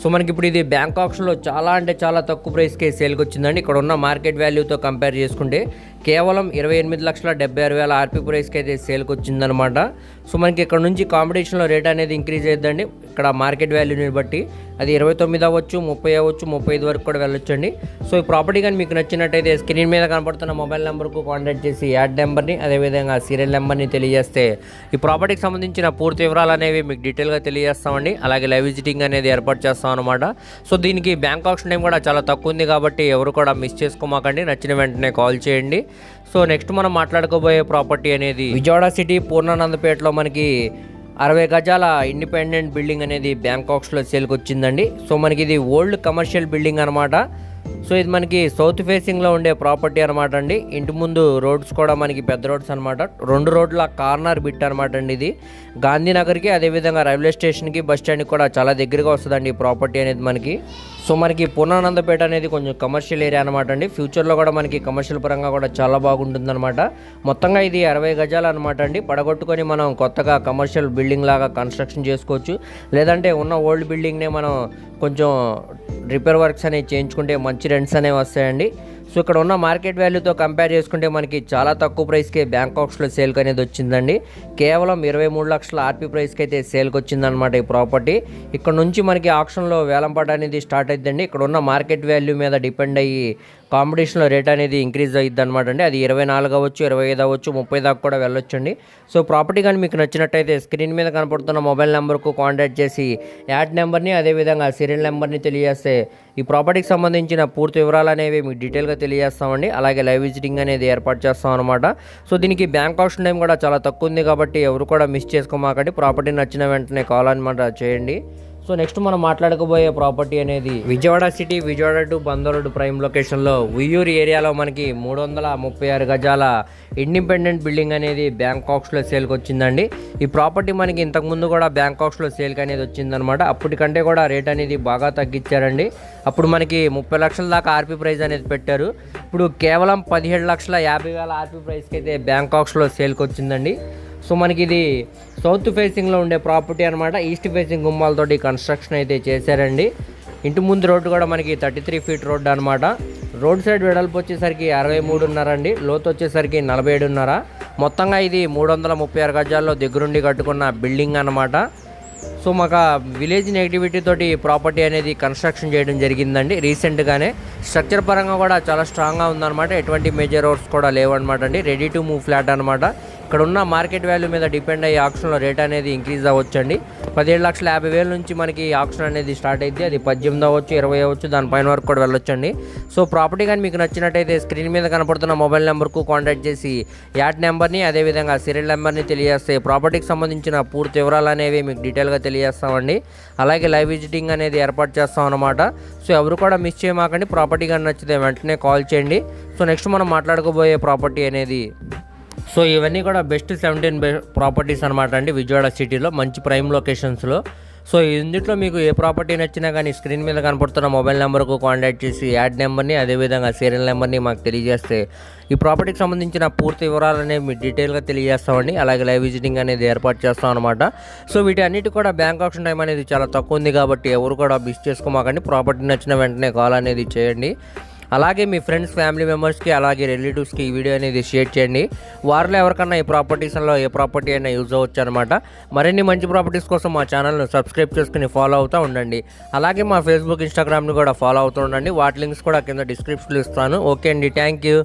సో మనకి ఇప్పుడు ఇది బ్యాంక్ ఆప్షన్లో చాలా అంటే చాలా తక్కువ ప్రైస్కే సేల్కి వచ్చిందండి. ఇక్కడ ఉన్న మార్కెట్ వాల్యూతో కంపేర్ చేసుకుంటే కేవలం ఇరవై ఎనిమిది లక్షల డెబ్బై ఆరు వేల ఆర్పీ ప్రైస్కి అయితే సేల్కి వచ్చిందనమాట సో మనకి ఇక్కడ నుంచి కాంపిటీషన్లో రేట్ అనేది ఇంక్రీజ్ అవుతుందండి ఇక్కడ మార్కెట్ వాల్యూని బట్టి అది ఇరవై తొమ్మిది అవ్వచ్చు ముప్పై అవ్వచ్చు ముప్పై ఐదు వరకు కూడా వెళ్ళొచ్చండి. సో ఈ ప్రాపర్టీ కానీ మీకు నచ్చినట్టయితే స్క్రీన్ మీద కనపడుతున్న మొబైల్ నెంబర్కు కాంటాక్ట్ చేసి యాడ్ నెంబర్ని అదేవిధంగా సీరియల్ నెంబర్ని తెలియజేస్తే ఈ ప్రాపర్టీకి సంబంధించిన పూర్తి వివరాలు అనేవి మీకు డీటెయిల్గా తెలియజేస్తామండి. అలాగే లైవ్ విజిటింగ్ అనేది ఏర్పాటు చేస్తాం. అనమాట సో దీనికి బ్యాంక్ ఆప్షన్ టైం కూడా చాలా తక్కువ ఉంది కాబట్టి ఎవరు కూడా మిస్ చేసుకోమాకండి. నచ్చిన వెంటనే కాల్ చేయండి. సో నెక్స్ట్ మనం మాట్లాడుకోబోయే ప్రాపర్టీ అనేది విజయవాడ సిటీ పూర్ణానందపేటలో మనకి అరవై గజాల ఇండిపెండెంట్ బిల్డింగ్ అనేది బ్యాంకాక్స్లో సేల్కి వచ్చిందండి సో మనకి ఇది ఓల్డ్ కమర్షియల్ బిల్డింగ్ అనమాట సో ఇది మనకి సౌత్ ఫేసింగ్లో ఉండే ప్రాపర్టీ అనమాట అండి. ఇంటి ముందు రోడ్స్ కూడా మనకి పెద్ద రోడ్స్ అనమాట రెండు రోడ్ల కార్నర్ బిట్ అనమాట అండి ఇది. గాంధీనగర్కి అదేవిధంగా రైల్వే స్టేషన్కి బస్ స్టాండ్కి కూడా చాలా దగ్గరగా వస్తుందండి ఈ ప్రాపర్టీ అనేది మనకి. సో మనకి పూర్ణానందపేట అనేది కొంచెం కమర్షియల్ ఏరియా అనమాట అండి. ఫ్యూచర్లో కూడా మనకి కమర్షియల్ పరంగా కూడా చాలా బాగుంటుందన్నమాట. మొత్తంగా ఇది అరవై గజాలు అనమాట అండి. పడగొట్టుకొని మనం కొత్తగా కమర్షియల్ బిల్డింగ్ లాగా కన్స్ట్రక్షన్ చేసుకోవచ్చు. లేదంటే ఉన్న ఓల్డ్ బిల్డింగ్నే మనం కొంచెం రిపేర్ వర్క్స్ అనేవి చేయించుకుంటే మంచి రెంట్స్ అనేవి వస్తాయండి. సో ఇక్కడ ఉన్న మార్కెట్ వాల్యూతో కంపేర్ చేసుకుంటే మనకి చాలా తక్కువ ప్రైస్కే బ్యాంకాక్స్లో సేల్కి అనేది వచ్చిందండి. కేవలం ఇరవై మూడు లక్షల ఆర్పీ ప్రైస్కి అయితే సేల్కి వచ్చిందనమాట ఈ ప్రాపర్టీ. ఇక్కడ నుంచి మనకి ఆప్షన్లో వేలంపాట అనేది స్టార్ట్ అవుతుందండి ఇక్కడ ఉన్న మార్కెట్ వాల్యూ మీద డిపెండ్ అయ్యి కాంపిటీషన్లో రేట్ అనేది ఇంక్రీజ్ అయ్యిద్ది అనమాట అండి. అది ఇరవై నాలుగు అవ్వచ్చు ఇరవై ఐదు అవ్వచ్చు ముప్పై దాకా కూడా వెళ్ళొచ్చండి. సో ప్రాపర్టీ కానీ మీకు నచ్చినట్టయితే స్క్రీన్ మీద కనపడుతున్న మొబైల్ నెంబర్కు కాంటాక్ట్ చేసి యాడ్ నెంబర్ని అదేవిధంగా సీరియల్ నెంబర్ని తెలియజేస్తే ఈ ప్రాపర్టీకి సంబంధించిన పూర్తి వివరాలు అనేవి మీకు డీటెయిల్గా తెలియజేస్తామండి. అలాగే లైవ్ విజిటింగ్ అనేది ఏర్పాటు చేస్తాం అనమాట సో దీనికి బ్యాంక్ ఆప్షన్ టైం కూడా చాలా తక్కువ ఉంది కాబట్టి ఎవరు కూడా మిస్ చేసుకోమాకండి. ప్రాపర్టీ నచ్చిన వెంటనే కాల్ అనమాట చేయండి. సో నెక్స్ట్ మనం మాట్లాడుకోబోయే ప్రాపర్టీ అనేది Vijayawada city Vijayawada to Bandar road prime లొకేషన్లో ఉయ్యూరు ఏరియాలో మనకి మూడు వందల ముప్పై ఆరు గజాల ఇండిపెండెంట్ బిల్డింగ్ అనేది బ్యాంకాక్స్లో సేల్కి వచ్చిందండి. ఈ ప్రాపర్టీ మనకి ఇంతకుముందు కూడా బ్యాంకాక్స్లో సేల్కి అనేది వచ్చిందనమాట అప్పటికంటే కూడా రేట్ అనేది బాగా తగ్గించారండి. అప్పుడు మనకి ముప్పై లక్షల దాకా ఆర్పీ ప్రైస్ అనేది పెట్టారు. ఇప్పుడు కేవలం పదిహేడు లక్షల యాభై వేల ఆర్పీ ప్రైస్కి అయితే బ్యాంకాక్స్లో సేల్కి వచ్చిందండి. సో మనకి ఇది సౌత్ ఫేసింగ్లో ఉండే ప్రాపర్టీ అనమాట ఈస్ట్ ఫేసింగ్ గుమ్మాలతోటి కన్స్ట్రక్షన్ అయితే చేశారండి. ఇంటి ముందు రోడ్డు కూడా మనకి థర్టీ త్రీ ఫీట్ రోడ్డు అనమాట రోడ్ సైడ్ వెడల్పు వచ్చేసరికి అరవై మూడున్నర అండి. లోతు వచ్చేసరికి నలభై ఏడున్నర. మొత్తంగా ఇది మూడు వందల ముప్పై ఆరు గజాల్లో దగ్గరుండి కట్టుకున్న బిల్డింగ్ అనమాట సో మాకు ఆ విలేజ్ నెగిటివిటీ తోటి ప్రాపర్టీ అనేది కన్స్ట్రక్షన్ చేయడం జరిగిందండి. రీసెంట్గానే స్ట్రక్చర్ పరంగా కూడా చాలా స్ట్రాంగ్గా ఉందన్నమాట. ఎటువంటి మేజర్ రోడ్స్ కూడా లేవన్నమాట అండి. రెడీ టు మూవ్ ఫ్లాట్ అనమాట అక్కడ ఉన్న మార్కెట్ వాల్యూ మీద డిపెండ్ అయ్యి ఆప్షన్లో రేట్ అనేది ఇంక్రీజ్ అవ్వచ్చండి. పదిహేడు లక్షల యాభై వేల నుంచి మనకి ఆప్షన్ అనేది స్టార్ట్ అయితే అది పద్దెనిమిది అవ్వచ్చు ఇరవై అవ్వచ్చు దానిపైన వరకు కూడా వెళ్ళొచ్చండి. సో ప్రాపర్టీ కానీ మీకు నచ్చినట్టయితే స్క్రీన్ మీద కనపడుతున్న మొబైల్ నెంబర్కు కాంటాక్ట్ చేసి యాడ్ నెంబర్ని అదేవిధంగా సీరియల్ నెంబర్ని తెలియజేస్తే ప్రాపర్టీకి సంబంధించిన పూర్తి వివరాలు అనేవి మీకు డీటెయిల్గా తెలియజేస్తామండి. అలాగే లైవ్ విజిటింగ్ అనేది ఏర్పాటు చేస్తాం అనమాట సో ఎవరు కూడా మిస్ చేయమాకండి. ప్రాపర్టీ కానీ నచ్చితే వెంటనే కాల్ చేయండి. సో నెక్స్ట్ మనం మాట్లాడుకోబోయే ప్రాపర్టీ అనేది సో ఇవన్నీ కూడా బెస్ట్ సెవెంటీన్ ప్రాపర్టీస్ అనమాట అండి విజయవాడ సిటీలో మంచి ప్రైమ్ లొకేషన్స్లో. సో ఇందులో మీకు ఏ ప్రాపర్టీ నచ్చినా కానీ స్క్రీన్ మీద కనపడుతున్న మొబైల్ నెంబర్కు కాంటాక్ట్ చేసి యాడ్ నెంబర్ని అదేవిధంగా సీరియల్ నెంబర్ని మాకు తెలియజేస్తే ఈ ప్రాపర్టీకి సంబంధించిన పూర్తి వివరాలు అనేవి మీకు డీటెయిల్గా తెలియజేస్తామండి. అలాగే లైవ్ విజిటింగ్ అనేది ఏర్పాటు చేస్తాం అనమాట సో వీటి అన్నిటి కూడా బ్యాంక్ ఆప్షన్ టైం అనేది చాలా తక్కువ ఉంది కాబట్టి ఎవరు కూడా మిస్ చేసుకోమాకండి. ప్రాపర్టీ నచ్చిన వెంటనే కాల్ అనేది చేయండి. అలాగే మీ ఫ్రెండ్స్ ఫ్యామిలీ మెంబర్స్కి అలాగే రిలేటివ్స్కి ఈ వీడియో అనేది షేర్ చేయండి. వారిలో ఎవరికన్నా ఈ ప్రాపర్టీస్లో ఏ ప్రాపర్టీ అయినా యూజ్ అవ్వచ్చు అనమాట మరిన్ని మంచి ప్రాపర్టీస్ కోసం మా ఛానల్ను సబ్స్క్రైబ్ చేసుకుని ఫాలో అవుతూ ఉండండి. అలాగే మా ఫేస్బుక్ ఇన్స్టాగ్రామ్ని కూడా ఫాలో అవుతూ ఉండండి. వాటి లింక్స్ కూడా కింద డిస్క్రిప్షన్లో ఇస్తాను. ఓకే అండి థ్యాంక్ యూ